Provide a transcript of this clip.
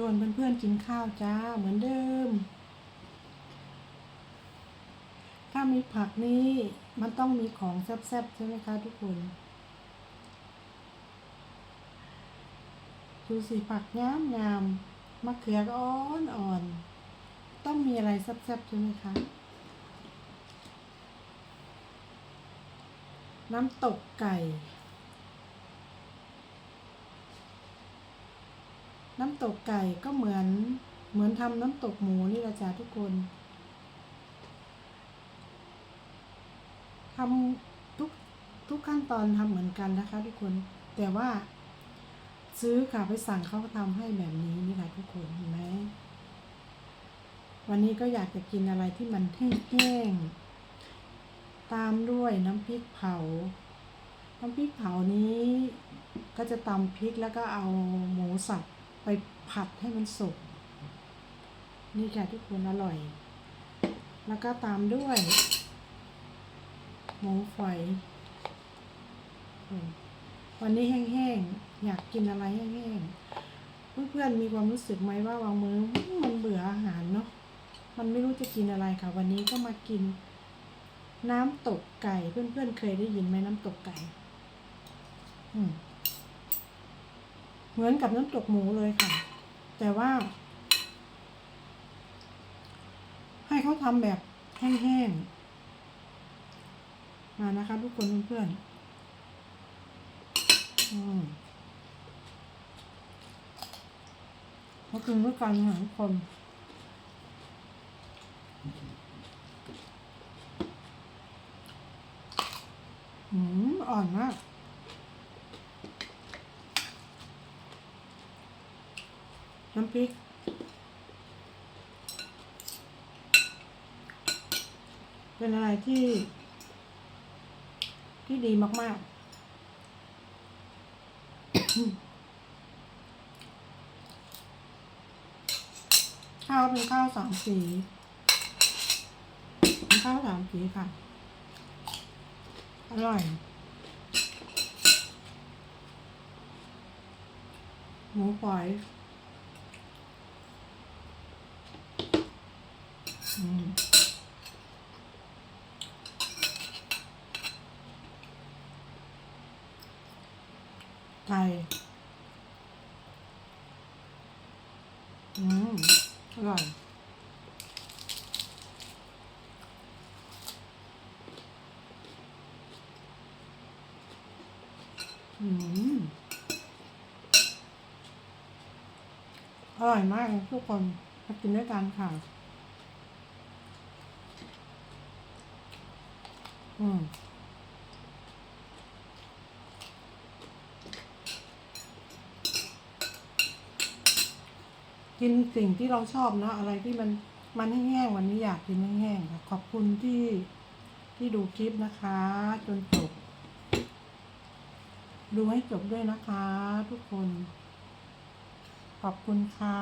ชวนเพื่อนๆกินข้าวจ้าเหมือนเดิม ถ้ามีผักนี้มันต้องมีของแซ่บๆใช่ไหมคะทุกคนดูสิผักงามงามๆมะเขือก็อ่อนอ่อนๆต้องมีอะไรแซ่บๆใช่ไหมคะ น้ำตกไก่ น้ำตกไก่ก็เหมือนเหมือนทำน้ำตกหมูนี่แหละจ้ะทุกคนทำทุกทุกขั้นตอนทำเหมือนกันนะคะ ทุกคนแต่ว่าซื้อค่ะไปสั่งเขาก็ทำให้แบบนี้นี่ค่ะทุกคนเห็นไหมวันนี้ก็อยากจะกินอะไรที่มันแห้งๆตามด้วยน้ำพริกเผา น้ำพริกเผานี้ก็จะตำพริกแล้วก็เอาหมูสับ ไปผัดให้มันสุก นี่ค่ะทุกคนอร่อย แล้วก็ตามด้วย หมูฝอย วันนี้แห้งๆ อยากกินอะไรแห้งๆ เพื่อนๆมีความรู้สึกไหมว่าบางมื้อมันเบื่ออาหารเนาะ มันไม่รู้จะกินอะไรค่ะ วันนี้ก็มากิน น้ำตกไก่ เพื่อนๆเคยได้ยินไหมน้ำตกไก่ อืม เหมือนกับน้ำตกหมูเลยค่ะ แต่ว่า ให้เขาทำแบบแห้งๆ มานะคะ ทุกคนเพื่อนๆอืมมากินด้วยกันค่ะทุกคนอืมอ่อนมาก น้ำพริก เป็นอะไรที่ ที่ดีมาก ๆ ข้าวเป็นข้าวสามสีเป็นข้าวสามสีค่ะ อร่อยหมูฝอยอืม ไก่อืม อร่อยอืม อร่อยมากทุกคนมากินด้วยกันค่ะ อืมกินสิ่งที่เราชอบนะอะไรที่มันมันแห้งๆวันนี้อยากกินแห้งๆค่ะขอบคุณที่ที่ดูคลิปนะคะ จนจบ ดูให้จบด้วยนะคะ ทุกคน ขอบคุณค่ะ